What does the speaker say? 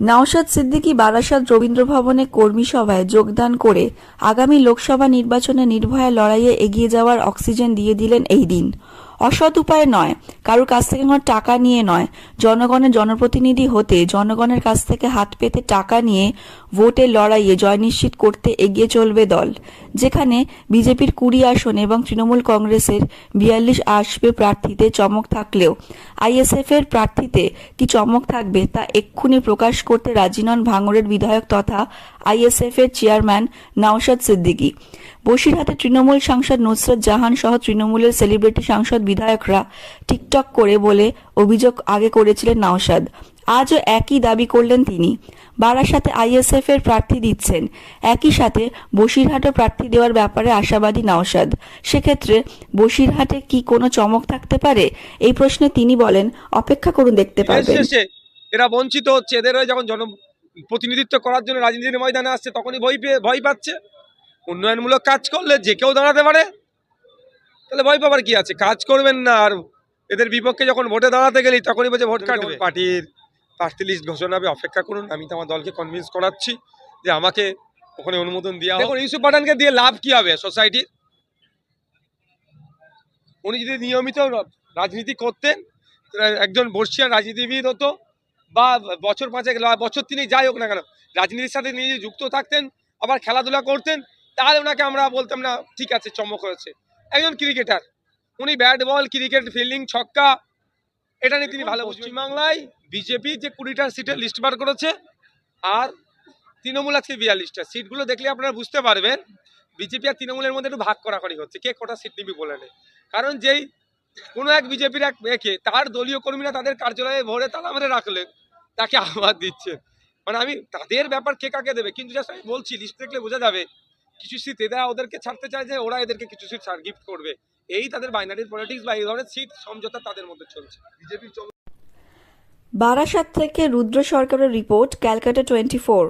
নওশাদ সিদ্দিকী বারাসাত রবীন্দ্র ভবনে কর্মী সভায় যোগদান করে আগামী লোকসভা নির্বাচনে নির্ভয়া লড়াইয়ে এগিয়ে যাওয়ার অক্সিজেন দিয়ে দিলেন এই দিন। অসৎ উপায়ে নয়। কারোর কাছ থেকে কোনো টাকা নিয়ে নয়। জনগণের জনপ্রতিনিধি হতে জনগণের কাছ থেকে হাত পেতে টাকা নিয়ে ভোটের লড়াইয়ে জয় নিশ্চিত করতে এগিয়ে চলবে দল। যেখানে বিজেপির কুড়ি আসন এবং তৃণমূল কংগ্রেসের বিয়াল্লিশ আসবে প্রার্থীতে চমক থাকলেও আইএসএফ এর প্রার্থীতে কি চমক থাকবে তা এক্ষুনি প্রকাশ করতে রাজি নন ভাঙড়ের বিধায়ক তথা আইএসএফ এর চেয়ারম্যান নওশাদ সিদ্দিকী। বসিরহাটে তৃণমূল সাংসদ নুসরত জাহান সহ তৃণমূলের সেলিব্রিটি সাংসদ বিধায়করা টিকটক করে বলে অভিযোগ আগে করেছিলেন নওশাদ। আজও একই দাবি করলেন তিনি। বারাসাতে আইএসএফ এর প্রার্থী দিচ্ছেন। একই সাথে বসিরহাটও প্রার্থী দেওয়ার ব্যাপারে আশাবাদী নওশাদ। সেক্ষেত্রে বসিরহাটে কি কোনো চমক থাকতে পারে? এই প্রশ্নে তিনি বলেন অপেক্ষা করুন দেখতে পারবেন। এরা বঞ্চিত হচ্ছে। এদের যখন জন প্রতিনিধিত্ব করার জন্য রাজনীতির ময়দানে আসছে তখনই ভয় পেয়ে ভয় পাচ্ছে। উন্নয়নমূলক কাজ করলে যে কেউ দাঁড়াতে পারে। তাহলে ভয় পাবার কি আছে? কাজ করবেন না আর এদের বিপক্ষে যখন ভোটে দাঁড়াতে গেলি তখনই বলছে ভোট কাটবে। পার্টির প্রার্থী লিস্ট ঘোষণা হবে অপেক্ষা করুন আমি তো আমার দলকে কনভিন্স করাচ্ছি যে আমাকে ওখানে অনুমোদন দেওয়া। দেখুন ইউসুফ পাঠানকে দিয়ে লাভ কি হবে সোসাইটির উনি যদি নিয়মিত রাজনীতি করতেন একজন বর্ষিয়ান রাজনীতিবিদ হতো বা বছর পাঁচেক বছর তিনি যাই হোক না কেন, রাজনীতির সাথে নিজে যুক্ত থাকতেন, আবার খেলাধুলা করতেন, তাহলে ওনাকে আমরা বলতাম না, ঠিক আছে, চমক হয়েছে। একজন ক্রিকেটার, উনি ব্যাট বল, ক্রিকেট ফিল্ডিং, ছক্কা, এটা নিয়ে তিনি ভালো পশ্চিমবাংলায় বিজেপি যে কুড়িটা সিটের লিস্ট বার করেছে, আর তৃণমূল আজকে বিয়াল্লিশটা। সিটগুলো দেখলে আপনারা বুঝতে পারবেন বিজেপি আর তৃণমূলের মধ্যে একটু ভাগ করাকরি হচ্ছে, কে কটা সিট নিবি বলে নেই কারণ যেই কোনো এক বিজেপির এক একে তার দলীয় কর্মীরা তাদের কার্যালয়ে ভরে তালা মেরে রাখলে, তাকে আহ্বান দিচ্ছে। মানে আমি, তাদের ব্যাপার কে কাকে দেবে? কিন্তু জাস্ট আমি বলছি লিস্ট দেখলে বোঝা যাবে, কিছু সিট এরা ওদেরকে ছাড়তে চায় যে, ওরা এদেরকে কিছু সিট গিফট করবে। এই তাদের বাইনারির পলিটিক্স বা এই ধরনের সিট সমঝোতা তাদের মধ্যে চলছে। বিজেপির বারাসাত থেকে রুদ্র সরকারের রিপোর্ট ক্যালকাটা টোয়েন্টি ফোর